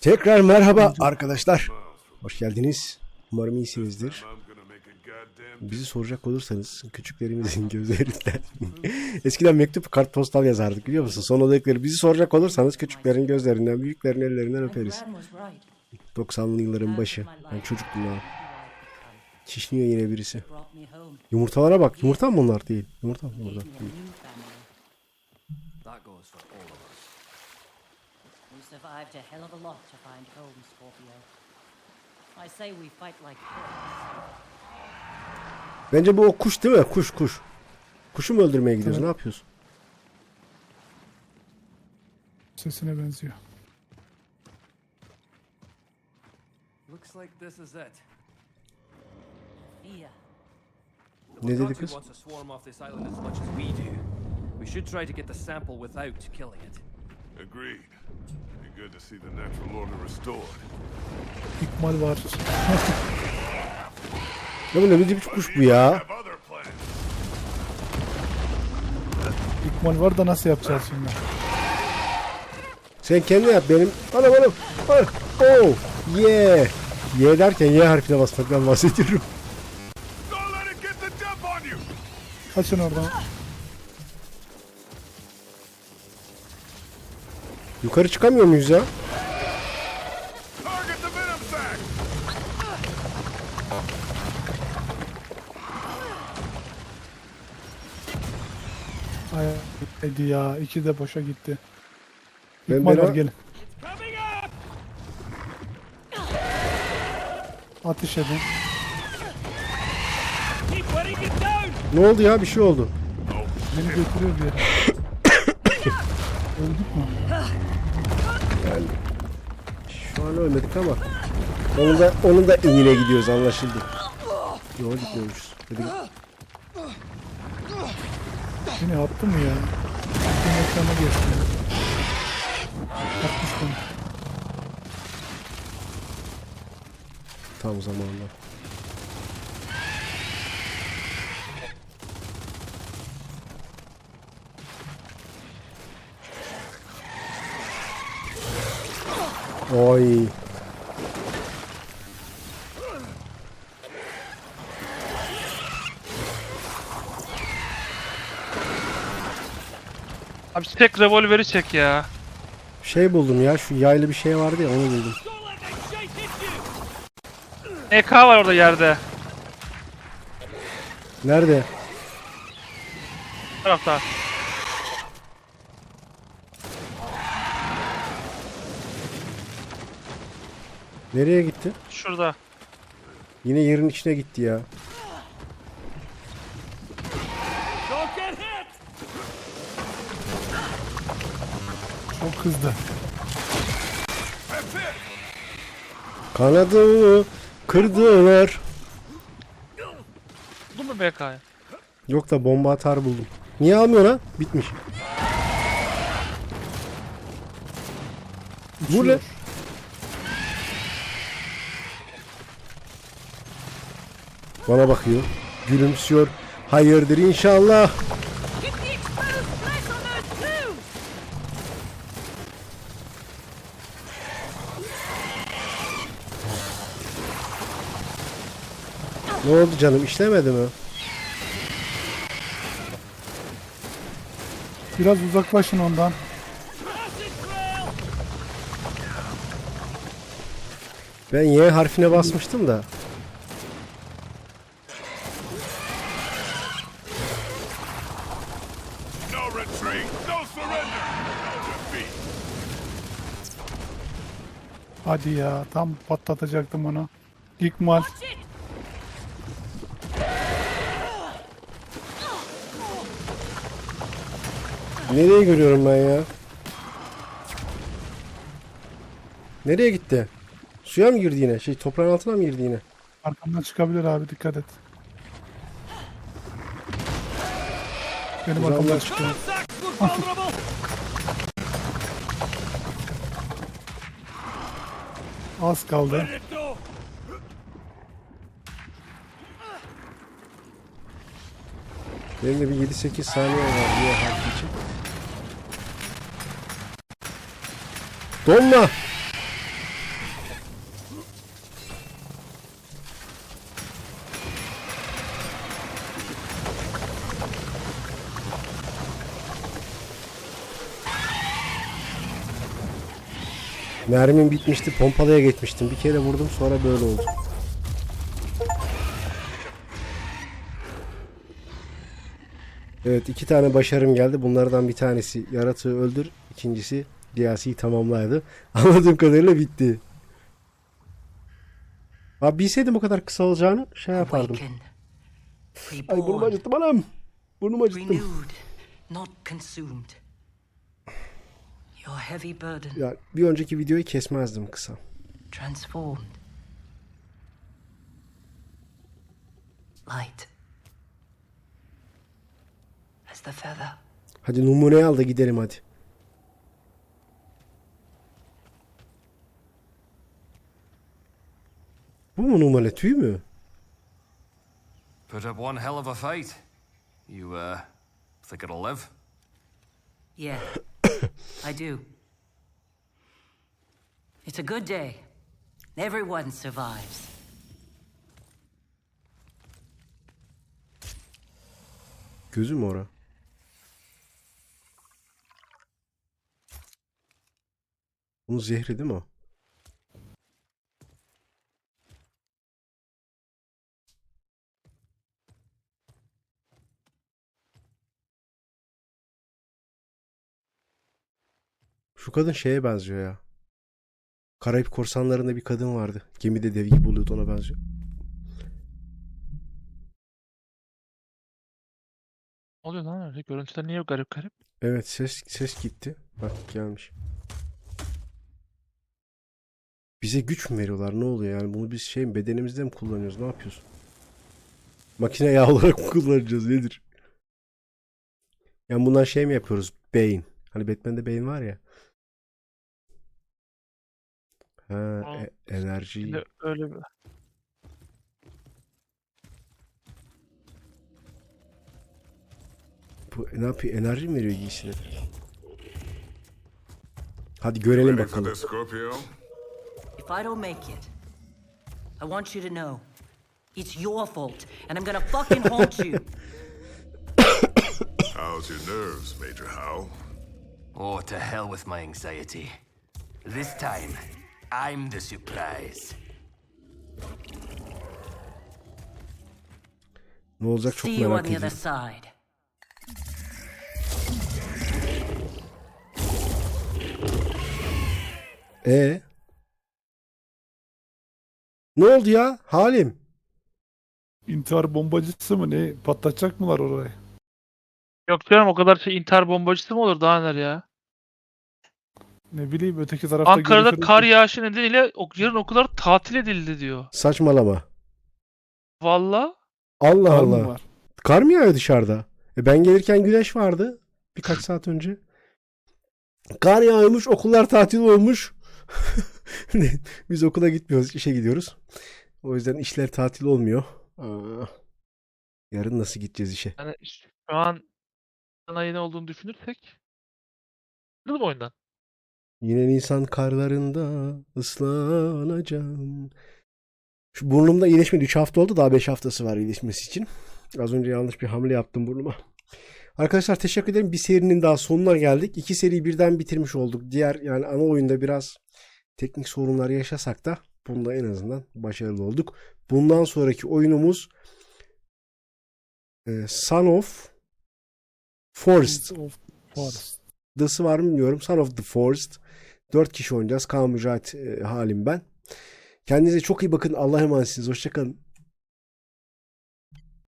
Tekrar merhaba arkadaşlar. Hoş geldiniz. Umarım iyisinizdir. Bizi soracak olursanız küçüklerimizin gözlerinden. Eskiden mektup kartpostal yazardık biliyor musun? Son odadıkları bizi soracak olursanız küçüklerin gözlerinden, büyüklerin ellerinden öperiz. Gran was right. 90'lı yılların başı. Ben çocuktum daha. Çişniyor yine birisi. Yumurtalara bak. Yumurta mı bunlar değil? Yumurta mı bunlar? Değil. We survived a hell of a lot to find home, Scorpio. I say we fight like. Bence bu o kuş değil mi? Kuş kuş. Kuşu mu öldürmeye gidiyoruz? Evet. Ne yapıyorsun? Sesine benziyor. Looks like this is it. Fear. Ne dedi kız? wants to swarm off this island as much as we do. We should try to get the sample without killing it. Agreed. Be good to see the natural order restored. İkmal var. Ya bu ne biçim kuş bu ya? Have other plans. İkmal var da nasıl yapacağız şimdi? Sen kendi yap benim. Anam anam. Anam. Oh. Yeah. Y derken Y harfine basmaktan bahsediyorum. Don't let it get the jump on you! Kaçın oradan. Yukarı çıkamıyor muyuz ya? Ay, hadi ya. iki de boşa gitti. Ben İkmal var beraber- gelin. Ateş edin. Ne oldu ya? Bir şey oldu. Beni götürüyor bir yere. Şu an ölmedik ama. Onun da, onun da inine gidiyoruz anlaşıldı. Yola gitmiyormuşuz. Hadi git. Beni attı mı ya? Benim ekrana geçti. Atmış beni. Tam zamanında. Oy. Abi tek revolveri çek ya. Şey buldum ya şu yaylı bir şey vardı ya onu buldum. EK var orada yerde. Nerede? Bu tarafta. Nereye gitti? Şurada. Yine yerin içine gitti ya. Çok hızlı. Kanadımı kırdılar. Buldun mu BK'yı? Yok da bomba atar buldum. Niye almıyor ha? Bitmiş. Bu ne? Bana bakıyor. Gülümsüyor. Hayırdır inşallah. Ne oldu canım? İşlemedi mi? Biraz uzaklaşın ondan. Ben Y harfine basmıştım da. Retreat! No surrender! No defeat! Hadi ya. Tam patlatacaktım onu. İkmal. Nereye görüyorum ben ya? Nereye gitti? Suya mı girdi yine? Şey toprağın altına mı girdi yine? Arkamdan çıkabilir abi dikkat et. Benim bak. çıkıyor. Az kaldı. Benim de bir 7-8 saniye var Y harfi için. Donma! Mermim bitmişti. Pompalıya geçmiştim. Bir kere vurdum sonra böyle oldu. Evet iki tane başarım geldi. Bunlardan bir tanesi yaratığı öldür. ikincisi DLC'yi tamamlaydı. Anladığım kadarıyla bitti. Abi bilseydim bu kadar kısa olacağını şey yapardım. Ay burnum acıttı anam. Burnum acıttı. Your heavy burden Ya bir önceki videoyu kesmezdim kısa. transformed. Light. As the feather. Hadi numuneyi al da gidelim hadi. Bu mu numune tüy mü? Put up one hell of a fight. You, uh, think it'll live? Yeah, I do. It's a good day. Everyone survives. Gözü ora? Bunun zehri değil mi o? Şu kadın şeye benziyor ya. Karayip korsanlarında bir kadın vardı. Gemide dev gibi oluyordu ona benziyor. Oluyor lan öyle? Görüntüler niye garip garip? Evet ses ses gitti. Bak gelmiş. Bize güç mü veriyorlar? Ne oluyor yani? Bunu biz şey mi, bedenimizde mi kullanıyoruz? Ne yapıyoruz? Makine yağı olarak mı kullanacağız? Nedir? Yani bundan şey mi yapıyoruz? Beyin. Hani Batman'de beyin var ya. Ha, e- enerji. Şimdi öyle bir... Bu ne yapıyor? Enerji mi veriyor giysine? Hadi görelim Ready for bakalım. this, Scorpio? If I don't make it, I want you to know it's your fault, and I'm gonna fucking haunt you. How's your nerves, Major Howe? Oh, to hell with my anxiety. This time, I'm the surprise. Ne olacak çok See you on merak the other ediyorum. side. E Ne oldu ya? Halim. İntihar bombacısı mı ne? Patlatacak mılar orayı? Yok canım o kadar şey intihar bombacısı mı olur daha neler ya? Ne bileyim öteki tarafta Ankara'da görüşürüz. kar yağışı nedeniyle ok- yarın okullar tatil edildi diyor. Saçmalama. Valla. Allah Kar mı Allah. var? Kar mı yağıyor dışarıda? E ben gelirken güneş vardı. Birkaç saat önce. Kar yağıyormuş, okullar tatil olmuş. Biz okula gitmiyoruz, işe gidiyoruz. O yüzden işler tatil olmuyor. Aa, yarın nasıl gideceğiz işe? Yani şu an ne olduğunu düşünürsek. Mı oyundan? Yine Nisan karlarında ıslanacağım. Şu burnumda iyileşmedi. 3 hafta oldu. Daha 5 haftası var iyileşmesi için. Az önce yanlış bir hamle yaptım burnuma. Arkadaşlar teşekkür ederim. Bir serinin daha sonuna geldik. İki seriyi birden bitirmiş olduk. Diğer yani ana oyunda biraz teknik sorunlar yaşasak da bunda en azından başarılı olduk. Bundan sonraki oyunumuz e, Son of Forest. Of Forest. D'sı var mı bilmiyorum. Son of the Forest. 4 kişi oynayacağız. Kaan Mücahit e, halim ben. Kendinize çok iyi bakın. Allah'a emanetsiniz. Hoşçakalın.